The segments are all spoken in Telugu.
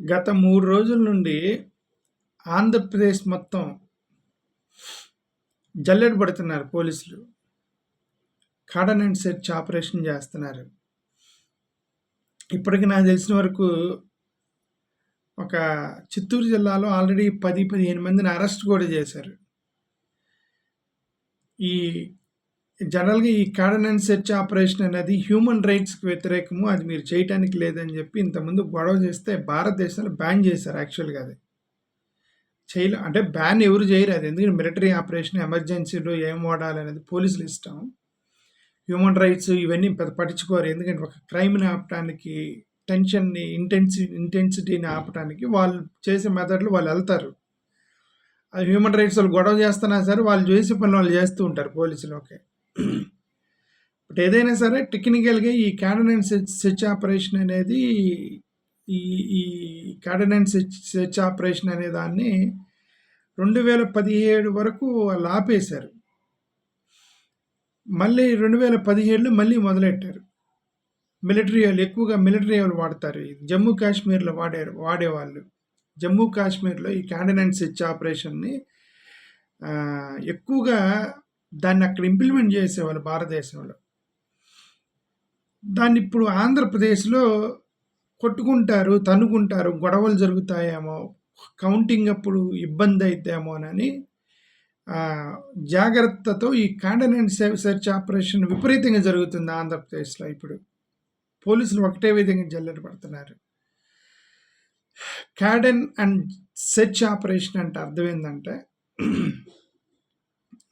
గత మూడు రోజుల నుండి ఆంధ్రప్రదేశ్ మొత్తం జల్లెడ పడుతున్నారు పోలీసులు. కాడన్ అండ్ సెర్చ్ ఆపరేషన్ చేస్తున్నారు. ఇప్పటికి నాకు తెలిసిన వరకు ఒక చిత్తూరు జిల్లాలో ఆల్రెడీ పది పదిహేను మందిని అరెస్ట్ కూడా చేశారు. ఈ జనరల్గా ఈ కాడన్ అండ్ సెర్చ్ ఆపరేషన్ అనేది హ్యూమన్ రైట్స్కి వ్యతిరేకము. అది మీరు చేయటానికి లేదని చెప్పి ఇంతకుముందు గొడవ చేస్తే భారతదేశంలో బ్యాన్ చేశారు యాక్చువల్గా అది. చేయలే అంటే బ్యాన్ ఎవరు చేయరు. అది ఎందుకంటే మిలిటరీ ఆపరేషన్ ఎమర్జెన్సీలో ఏం వాడాలి అనేది పోలీసులు ఇష్టం. హ్యూమన్ రైట్స్ ఇవన్నీ పెద్ద పట్టించుకోరు. ఎందుకంటే ఒక క్రైమ్ని ఆపటానికి టెన్షన్ని ఇంటెన్సి ఇంటెన్సిటీని ఆపటానికి వాళ్ళు చేసే మెథడ్లు వాళ్ళు వెళ్తారు. అది హ్యూమన్ రైట్స్ వాళ్ళు గొడవ చేస్తున్నా సరే వాళ్ళు చేసే పనులు వాళ్ళు చేస్తూ ఉంటారు పోలీసులు. ఓకే. బట్ ఏదైనా సరే టెక్నికల్గా ఈ క్యాడనెంట్ సెర్చ్ ఆపరేషన్ అనేది ఈ ఈ క్యాడనెంట్ సెర్చ్ సెర్చ్ ఆపరేషన్ అనే దాన్ని రెండు వేల పదిహేడు వరకు వాళ్ళు ఆపేశారు. మళ్ళీ రెండు వేల పదిహేడులో మళ్ళీ మొదలెట్టారు. మిలిటరీ వాళ్ళు ఎక్కువగా మిలిటరీ వాళ్ళు వాడతారు. జమ్మూ కాశ్మీర్లో వాడారు వాడేవాళ్ళు. జమ్మూ కాశ్మీర్లో ఈ క్యాండినెంట్ సెర్చ్ ఆపరేషన్ని ఎక్కువగా దాన్ని అక్కడ ఇంప్లిమెంట్ చేసేవాళ్ళు భారతదేశంలో. దాన్ని ఇప్పుడు ఆంధ్రప్రదేశ్లో కొట్టుకుంటారు తన్నుకుంటారు గొడవలు జరుగుతాయేమో కౌంటింగ్ అప్పుడు ఇబ్బంది అయితేమో అని జాగ్రత్తతో ఈ కాండనెంట్ సెర్చ్ ఆపరేషన్ విపరీతంగా జరుగుతుంది ఆంధ్రప్రదేశ్లో ఇప్పుడు. పోలీసులు ఒకటే విధంగా జల్లెడ పడుతున్నారు. క్యాడెన్ అండ్ సెర్చ్ ఆపరేషన్ అంటే అర్థం ఏంటంటే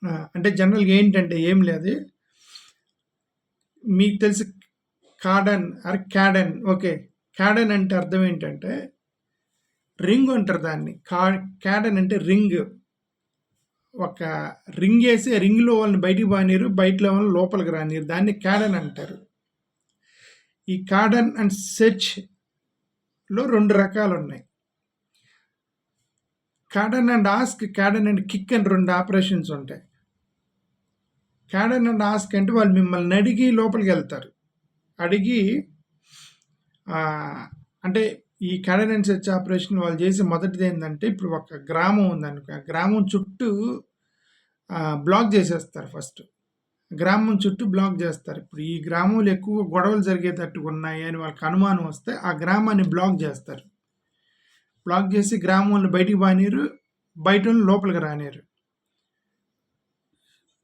అంటే జనరల్గా ఏంటంటే ఏం లేదు. మీకు తెలిసి కాడన్ ఆర్ క్యాడన్. ఓకే క్యాడన్ అంటే అర్థం ఏంటంటే రింగ్ అంటారు దాన్ని. కా క్యాడన్ అంటే రింగ్. ఒక రింగ్ వేసి రింగ్లో వాళ్ళని బయటికి బానిరు బయటలో వాళ్ళని లోపలికి రానిరు. దాన్ని క్యాడన్ అంటారు. ఈ కాడన్ అండ్ సెర్చ్లో రెండు రకాలు ఉన్నాయి. Cordon and ask cordon and kick అని రెండు ఆపరేషన్స్ ఉంటాయి. క్యాడన్ అండ్ ఆస్క్ అంటే వాళ్ళు మిమ్మల్ని అడిగి లోపలికి వెళ్తారు. అడిగి అంటే ఈ క్యాడన్ అండ్ సెర్చ్ ఆపరేషన్ వాళ్ళు చేసే మొదటిది ఏంటంటే ఇప్పుడు ఒక గ్రామం ఉందనుకో ఆ గ్రామం చుట్టూ బ్లాక్ చేసేస్తారు ఫస్ట్. గ్రామం చుట్టూ బ్లాక్ చేస్తారు. ఇప్పుడు ఈ గ్రామంలో ఎక్కువ గొడవలు జరిగేటట్టుగా ఉన్నాయి అని వాళ్ళకి అనుమానం వస్తే ఆ గ్రామాన్ని బ్లాక్ చేస్తారు. బ్లాక్ చేసి గ్రామంలో బయటికి బానీరు బయట లోపలికి రానిరు.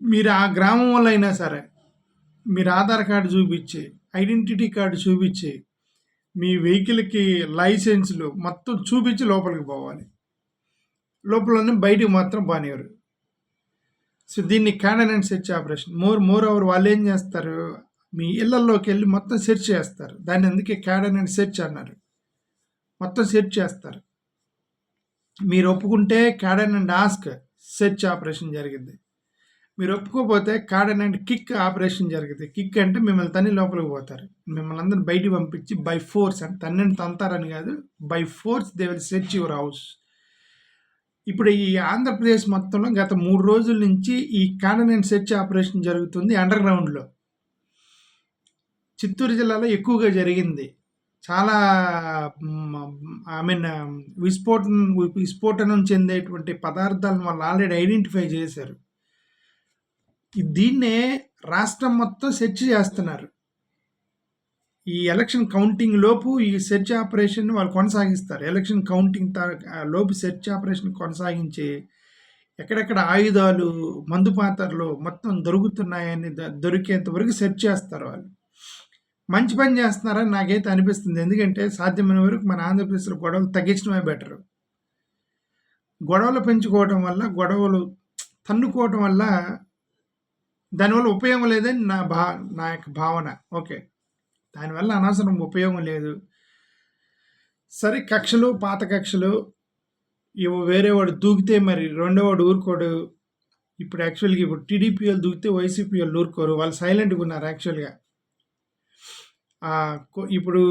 మీరు ఆ గ్రామం వల్ల అయినా సరే మీరు ఆధార్ కార్డు చూపించి ఐడెంటిటీ కార్డు చూపించి మీ వెహికల్కి లైసెన్స్లు మొత్తం చూపించి లోపలికి పోవాలి. లోపలనే బయటికి మాత్రం బానివ్వరు సో దీన్ని cordon and search operation. More moreover వాళ్ళు ఏం చేస్తారు మీ ఇళ్ళలోకి వెళ్ళి మొత్తం సెర్చ్ చేస్తారు. దాన్ని అందుకే క్యాండనెంట్ సెర్చ్ అన్నారు. మొత్తం సెర్చ్ చేస్తారు. మీరు ఒప్పుకుంటే cordon and ask search operation జరిగింది. మీరు ఒప్పుకోపోతే కాడన్ అండ్ కిక్ ఆపరేషన్ జరిగింది కిక్ అంటే మిమ్మల్ని తన్ని లోపలికి పోతారు. మిమ్మల్ని అందరిని బయటికి పంపించి బై ఫోర్స్ అని తన్నిని తంతారని కాదు by force they will search your house ఇప్పుడు ఈ ఆంధ్రప్రదేశ్ మొత్తంలో గత మూడు రోజుల నుంచి ఈ కాడన్ అండ్ సెర్చ్ ఆపరేషన్ జరుగుతుంది అండర్ గ్రౌండ్లో చిత్తూరు జిల్లాలో ఎక్కువగా జరిగింది. చాలా ఐ మీన్ విస్ఫోటనం విస్ఫోటనం చెందేటువంటి పదార్థాలను వాళ్ళు ఆల్రెడీ ఐడెంటిఫై చేశారు. దీన్నే రాష్ట్రం మొత్తం సెర్చ్ చేస్తున్నారు. ఈ ఎలక్షన్ కౌంటింగ్ లోపు ఈ సెర్చ్ ఆపరేషన్ వాళ్ళు కొనసాగిస్తారు. ఎలక్షన్ కౌంటింగ్ లోపు సెర్చ్ ఆపరేషన్ కొనసాగించి ఎక్కడెక్కడ ఆయుధాలు మందు పాత్రలు మొత్తం దొరుకుతున్నాయని దొరికేంత వరకు సెర్చ్ చేస్తారు వాళ్ళు. మంచి పని చేస్తున్నారని నాకైతే అనిపిస్తుంది. ఎందుకంటే సాధ్యమైన వరకు మన ఆంధ్రప్రదేశ్లో గొడవలు తగ్గించడమే బెటరు. గొడవలు పెంచుకోవడం వల్ల గొడవలు తన్నుకోవటం వల్ల దానివల్ల ఉపయోగం లేదని నా భా నా యొక్క భావన. ఓకే. దానివల్ల అనవసరం ఉపయోగం లేదు. సరే కక్షలు పాత కక్షలు ఇవి వేరే వాడు దూకితే మరి రెండో వాడు ఊరుకోడు. ఇప్పుడు యాక్చువల్గా ఇప్పుడు టీడీపీ వాళ్ళు దూకితే వైసీపీ వాళ్ళు ఊరుకోరు. వాళ్ళు సైలెంట్గా ఉన్నారు యాక్చువల్గా. ఇప్పుడు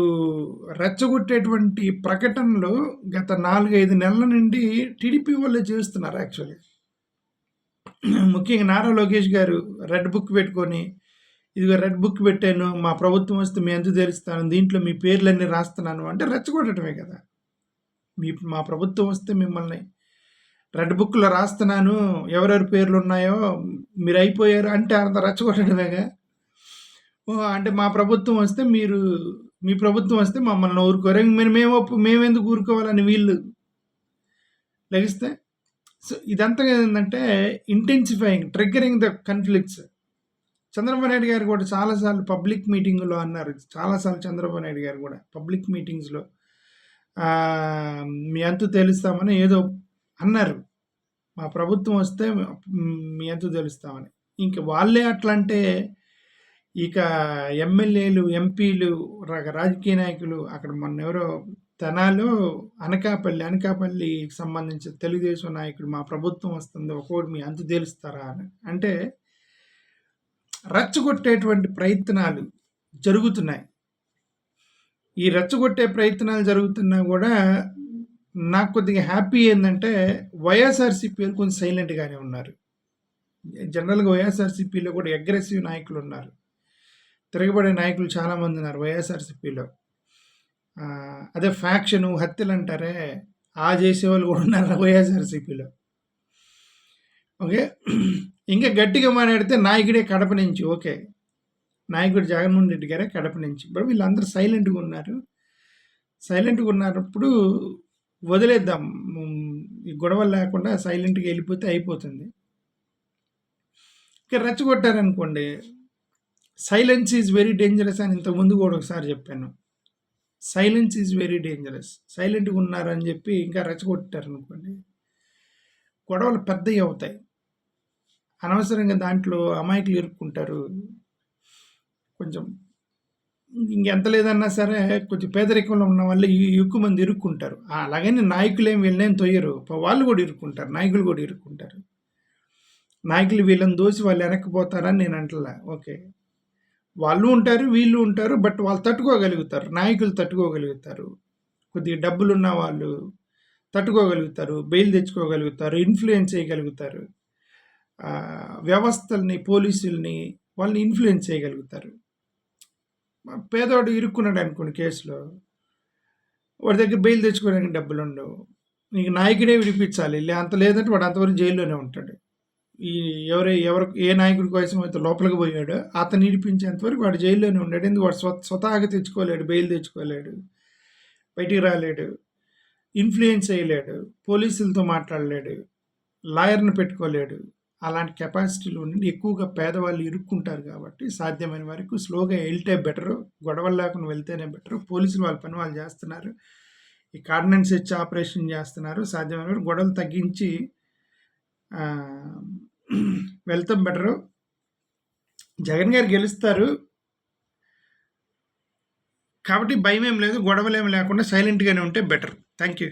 రెచ్చగొట్టేటువంటి ప్రకటనలు గత నాలుగైదు నెలల నుండి టీడీపీ వాళ్ళే చేస్తున్నారు యాక్చువల్లీ ముఖ్యంగా నారా లోకేష్ గారు రెడ్ బుక్ పెట్టుకొని ఇదిగో రెడ్ బుక్ పెట్టాను మా ప్రభుత్వం వస్తే మీ ఎందుకు తెలుస్తాను దీంట్లో మీ పేర్లన్నీ రాస్తున్నాను అంటే రెచ్చగొట్టడమే కదా. మీ మా ప్రభుత్వం వస్తే మిమ్మల్ని రెడ్ బుక్లో రాస్తున్నాను ఎవరెవరి పేర్లు ఉన్నాయో మీరు అయిపోయారు అంటే అంత రెచ్చగొట్టడమేగా. ఓ అంటే మా ప్రభుత్వం వస్తే మీరు మీ ప్రభుత్వం వస్తే మమ్మల్ని ఊరుకోరు. మీరు మేము ఒప్పు మేమెందుకు ఊరుకోవాలని వీళ్ళు లెగిస్తే? సో ఇదంతా ఏంటంటే intensifying triggering the conflicts Chandrababu Naidu garu కూడా చాలాసార్లు పబ్లిక్ మీటింగ్లో అన్నారు. చాలాసార్లు చంద్రబాబు నాయుడు గారు కూడా పబ్లిక్ మీటింగ్స్లో మీ అంతు తెలుస్తామని ఏదో అన్నారు. మా ప్రభుత్వం వస్తే మీ అంతు తెలుస్తామని. ఇంక వాళ్ళే అట్లా అంటే ఇక ఎమ్మెల్యేలు ఎంపీలు రాజకీయ నాయకులు అక్కడ మొన్న ఎవరో తెనాలో అనకాపల్లి అనకాపల్లికి సంబంధించిన తెలుగుదేశం నాయకుడు మా ప్రభుత్వం వస్తుంది ఒకటి మీ అంతు తేలుస్తారా? అని. అంటే రచ్చగొట్టేటువంటి ప్రయత్నాలు జరుగుతున్నాయి. ఈ రెచ్చగొట్టే ప్రయత్నాలు జరుగుతున్నా కూడా నాకు కొద్దిగా హ్యాపీ ఏంటంటే వైఎస్ఆర్సీపీ కొంచెం సైలెంట్గానే ఉన్నారు. జనరల్గా వైఎస్ఆర్సీపీలో కూడా అగ్రెసివ్ నాయకులు ఉన్నారు. తిరగబడే నాయకులు చాలామంది ఉన్నారు వైఎస్ఆర్సీపీలో. అదే ఫ్యాక్షను హత్యలు అంటారే? ఆ చేసేవాళ్ళు కూడా ఉన్నారు వైఎస్ఆర్సీపీలో. ఓకే? ఇంకా గట్టిగా మాట్లాడితే నాయకుడే కడప నుంచి ఓకే. నాయకుడు జగన్మోహన్ రెడ్డి గారే కడప నుంచి. ఇప్పుడు వీళ్ళందరూ సైలెంట్గా ఉన్నారు. సైలెంట్గా ఉన్నప్పుడు వదిలేద్దాం. ఈ గొడవలు లేకుండా సైలెంట్గా వెళ్ళిపోతే అయిపోతుంది. ఇక రెచ్చగొట్టారనుకోండి. సైలెన్స్ ఈజ్ వెరీ డేంజరస్ అని ఇంతకుముందు కూడా ఒకసారి చెప్పాను. సైలెన్స్ ఈజ్ వెరీ డేంజరస్ సైలెంట్గా ఉన్నారని చెప్పి ఇంకా రెచ్చగొట్టారనుకోండి. గొడవలు పెద్దవి అవుతాయి. అనవసరంగా దాంట్లో అమాయకులు ఇరుక్కుంటారు. కొంచెం ఇంకెంత లేదన్నా సరే కొంచెం పేదరికంలో ఉన్న వాళ్ళు ఎక్కువ మంది ఇరుక్కుంటారు. అలాగని నాయకులు ఏం వీళ్ళనేం తొయ్యరు. వాళ్ళు కూడా ఇరుక్కుంటారు. నాయకులు కూడా ఇరుక్కుంటారు. నాయకులు వీళ్ళని దోసి వాళ్ళు వెనక్కిపోతారని నేను అంటలే. ఓకే. వాళ్ళు ఉంటారు వీళ్ళు ఉంటారు బట్ వాళ్ళు తట్టుకోగలుగుతారు. నాయకులు తట్టుకోగలుగుతారు. కొద్దిగా డబ్బులున్న వాళ్ళు తట్టుకోగలుగుతారు బెయిల్ తెచ్చుకోగలుగుతారు ఇన్ఫ్లుయెన్స్ చేయగలుగుతారు. వ్యవస్థల్ని పోలీసుల్ని వాళ్ళని ఇన్ఫ్లుయెన్స్ చేయగలుగుతారు. పేదవాడు ఇరుక్కున్నాడు అనుకోండి కేసులో. వాడి దగ్గర బెయిల్ తెచ్చుకోవడానికి డబ్బులు ఉండవు నీకు నాయకుడే విడిపించాలి. అంత లేదంటే వాడు అంతవరకు జైల్లోనే ఉంటాడు. ఈ ఎవరే ఎవరు ఏ నాయకుడి కోసం అయితే లోపలికి పోయాడో అతను ఇడిపించేంతవరకు వాడు జైల్లోనే ఉన్నాడు. ఎందుకు? వాడు స్వ స్వతహాగా తెచ్చుకోలేడు బెయిల్ తెచ్చుకోలేడు బయటికి రాలేడు ఇన్ఫ్లుయెన్స్ అయ్యలేడు పోలీసులతో మాట్లాడలేడు లాయర్ని పెట్టుకోలేడు. అలాంటి కెపాసిటీలు ఉండి ఎక్కువగా పేదవాళ్ళు ఇరుక్కుంటారు కాబట్టి సాధ్యమైన వరకు స్లోగా వెళ్తే బెటర్ గొడవలు లేకుండా వెళ్తేనే బెటరు. పోలీసులు వాళ్ళ పని వాళ్ళు చేస్తున్నారు. ఈ కార్డినెన్స్ ఇచ్చి ఆపరేషన్ చేస్తున్నారు. సాధ్యమైన వరకు గొడవలు తగ్గించి వెళ్తాం బెటరు. జగన్ గారు గెలుస్తారు. కాబట్టి భయం ఏం లేదు గొడవలు ఏమి లేకుండా సైలెంట్గానే ఉంటే బెటర్. Thank you